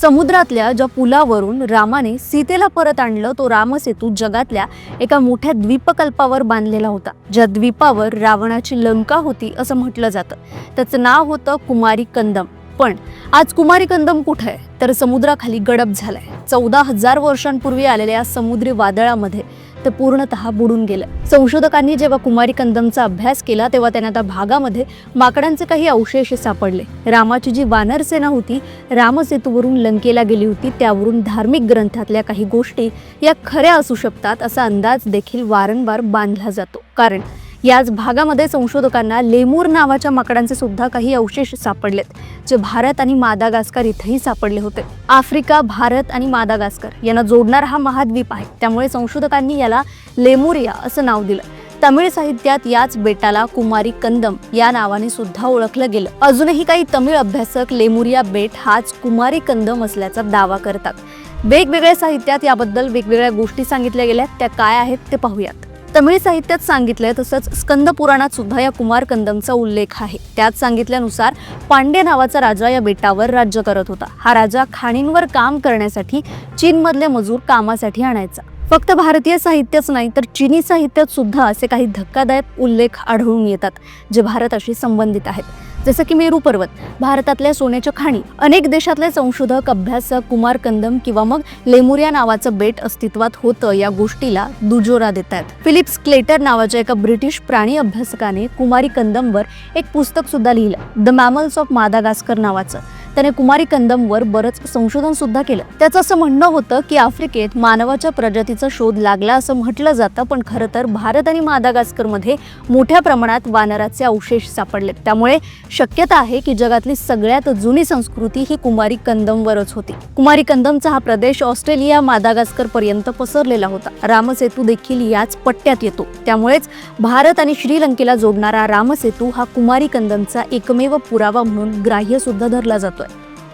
समुद्रातल्या ज्या पुलावरून रामाने सीतेला परत आणलं तो रामसेतू जगातल्या एका मोठ्या द्वीपकल्पावर बांधलेला होता ज्या द्वीपावर रावणाची लंका होती असं म्हटलं जातं. त्याचं नाव होतं कुमारी कंदम. पण आज कुमारी कंदम कुठं आहे? तर समुद्राखाली गडप झालाय. चौदा हजार वर्षांपूर्वी आलेल्या समुद्री वादळामध्ये ते पूर्णतः बुडून गेलं. संशोधकांनी जेव्हा कुमारी कंदमचा अभ्यास केला तेव्हा त्यांना त्या भागामध्ये माकडांचे काही अवशेष सापडले. रामाची जी वानर सेना होती रामसेतूवरून लंकेला गेली होती त्यावरून धार्मिक ग्रंथातल्या काही गोष्टी या खऱ्या असू शकतात असा अंदाज देखील वारंवार बांधला जातो. कारण याच भागामध्ये संशोधकांना लेमूर नावाच्या माकडांचे सुद्धा काही अवशेष सापडलेत जे भारत आणि मादागास्कर इथेही सापडले होते. आफ्रिका भारत आणि मादागास्कर यांना जोडणारा हा महाद्वीप आहे. त्यामुळे संशोधकांनी याला लेमुरिया असं नाव दिलं. तमिळ साहित्यात याच बेटाला कुमारी कंदम या नावाने सुद्धा ओळखलं गेलं. अजूनही काही तमिळ अभ्यासक लेमुरिया बेट हाच कुमारी कंदम असल्याचा दावा करतात. वेगवेगळ्या साहित्यात याबद्दल वेगवेगळ्या गोष्टी सांगितल्या गेल्या त्या काय आहेत ते पाहूयात. तमिळ साहित्यात सांगितलंय तसंच स्कंद पुराणात सुद्धा या कुमार कंदमचा उल्लेख आहे. त्यात सांगितल्यानुसार पांडे नावाचा राजा या बेटावर राज्य करत होता. हा राजा खाणींवर काम करण्यासाठी चीनमधले मजूर कामासाठी आणायचा. फक्त भारतीय साहित्यच नाही तर चिनी साहित्यात सुद्धा असे काही धक्कादायक उल्लेख आढळून येतात जे भारताशी संबंधित आहेत. जसं की मेरू पर्वत भारतातल्या सोन्याच्या खाणी अनेक देशातले संशोधक अभ्यासक कुमार कंदम किंवा मग लेमुरिया नावाचं बेट अस्तित्वात होतं या गोष्टीला दुजोरा देत आहेत फिलिप्स क्लेटर नावाच्या एका ब्रिटिश प्राणी अभ्यासकाने कुमारी कंदमवर एक पुस्तक सुद्धा लिहिलं द मॅमल्स ऑफ मादागास्कर नावाचं. त्याने कुमारी कंदमवर बरंच संशोधन सुद्धा केलं. त्याचं असं म्हणणं होतं की आफ्रिकेत मानवाच्या प्रजातीचा शोध लागला असं म्हटलं जातं पण खरं तर भारत आणि मादागास्करमध्ये मोठ्या प्रमाणात वानराचे अवशेष सापडलेत. त्यामुळे शक्यता आहे की जगातली सगळ्यात जुनी संस्कृती ही कुमारी कंदमवरच होती. कुमारी कंदमचा हा प्रदेश ऑस्ट्रेलिया मादागास्कर पर्यंत पसरलेला होता. रामसेतू देखील याच पट्ट्यात येतो. त्यामुळेच भारत आणि श्रीलंकेला जोडणारा रामसेतू हा कुमारी कंदमचा एकमेव पुरावा म्हणून ग्राह्य सुद्धा धरला जातोय.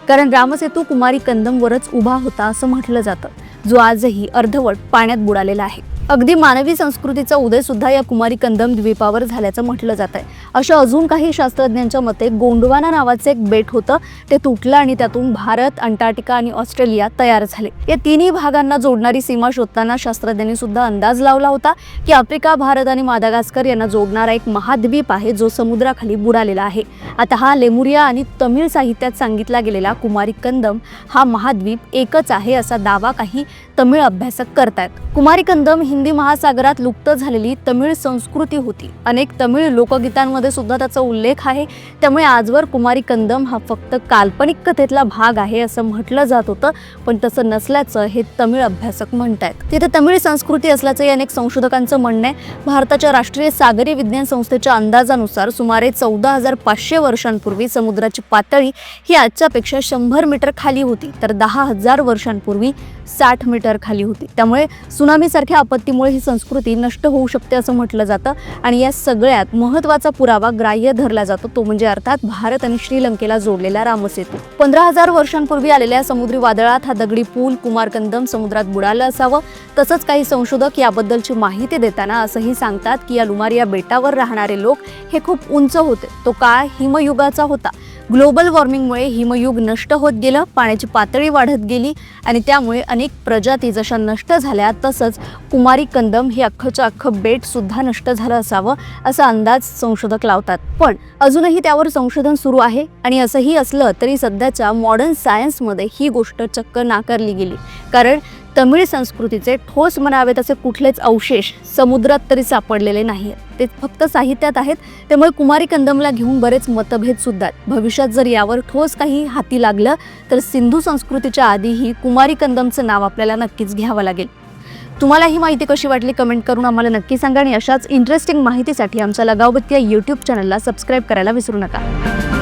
कारण रामसेतू कुमारी कंदमवरच उभा होता असं म्हटलं जातं. जो आजही अर्धवट पाण्यात बुडालेला आहे. अगदी मानवी संस्कृतीचा उदय सुद्धा या कुमारी कंदम द्वीपावर झाल्याचं म्हटलं जात आहे. अशा अजून काही शास्त्रज्ञांच्या मते गोंडवाना नावाचं एक बेट होतं. ते तुटलं आणि त्यातून भारत अंटार्क्टिका आणि ऑस्ट्रेलिया तयार झाले. या तिन्ही भागांना जोडणारी सीमा शोधताना शास्त्रज्ञांनी सुद्धा अंदाज लावला होता की आफ्रिका भारत आणि मादागास्कर यांना जोडणारा एक महाद्वीप आहे जो समुद्राखाली बुडालेला आहे. आता हा लेमुरिया आणि तमिळ साहित्यात सांगितला गेलेला कुमारी कंदम हा महाद्वीप एकच आहे असा दावा काही तमिळ अभ्यासक करतायत. कुमारी कंदम हिंदी महासागरात लुप्त झालेली तमिळ संस्कृती होती. अनेक तमिळ लोकगीतांमध्ये सुद्धा त्याचा उल्लेख आहे. त्यामुळे आजवर कुमारी कंदम हा फक्त काल्पनिक कथेतला भाग आहे असं म्हटलं जात होतं पण तसं नसल्याचं हे तमिळ अभ्यासक म्हणतायत. तिथे तमिळ संस्कृती असल्याचंही अनेक संशोधकांचं म्हणणं आहे. भारताच्या राष्ट्रीय सागरी विज्ञान संस्थेच्या अंदाजानुसार सुमारे चौदा हजार पाचशे वर्षांपूर्वी समुद्राची पातळी ही आजच्यापेक्षा शंभर मीटर खाली होती तर दहा हजार वर्षांपूर्वी साठ मीटर खाली होती. त्यामुळे सुनामीसारख्या आपत्तीमुळे ही संस्कृती नष्ट होऊ शकते असं म्हटलं जातं. आणि या सगळ्यात महत्त्वाचा पुरावा ग्राह्य धरला जातो तो म्हणजे अर्थात भारत आणि श्रीलंकेला जोडलेला रामसेतू. पंधरा हजार वर्षांपूर्वी आलेल्या समुद्री वादळात हा दगडी पूल कुमारकंदम समुद्रात बुडालं असावं. तसंच काही संशोधक याबद्दलची माहिती देताना असंही सांगतात की या लुमारिया बेटावर राहणारे लोक हे खूप उंच होते. तो काळ हिमयुगाचा होता. ग्लोबल वॉर्मिंगमुळे हिमयुग नष्ट होत गेलं पाण्याची पातळी वाढत गेली आणि त्यामुळे अनेक प्रजाती जशा नष्ट झाल्या तसंच कुमारी कंदम हे अख्खच्या अख्खं बेट सुद्धा नष्ट झालं असावं असा अंदाज संशोधक लावतात. पण अजूनही त्यावर संशोधन सुरू आहे आणि असंही असलं तरी सध्याच्या मॉडर्न सायन्समध्ये ही गोष्ट चक्क नाकारली गेली. कारण तमिळ संस्कृतीचे ठोस म्हणावे तसे कुठलेच अवशेष समुद्रात तरी सापडलेले नाही आहेत ते फक्त साहित्यात आहेत त्यामुळे कुमारी कंदमला घेऊन बरेच मतभेद सुद्धा आहेत. भविष्यात जर यावर ठोस काही हाती लागलं तर सिंधू संस्कृतीच्या आधीही कुमारी कंदमचं नाव आपल्याला नक्कीच घ्यावं लागेल. तुम्हाला ही माहिती कशी वाटली कमेंट करून आम्हाला नक्की सांगा आणि अशाच इंटरेस्टिंग माहितीसाठी आमच्या लगावबत्ती या यूट्यूब चॅनलला सबस्क्राईब करायला विसरू नका.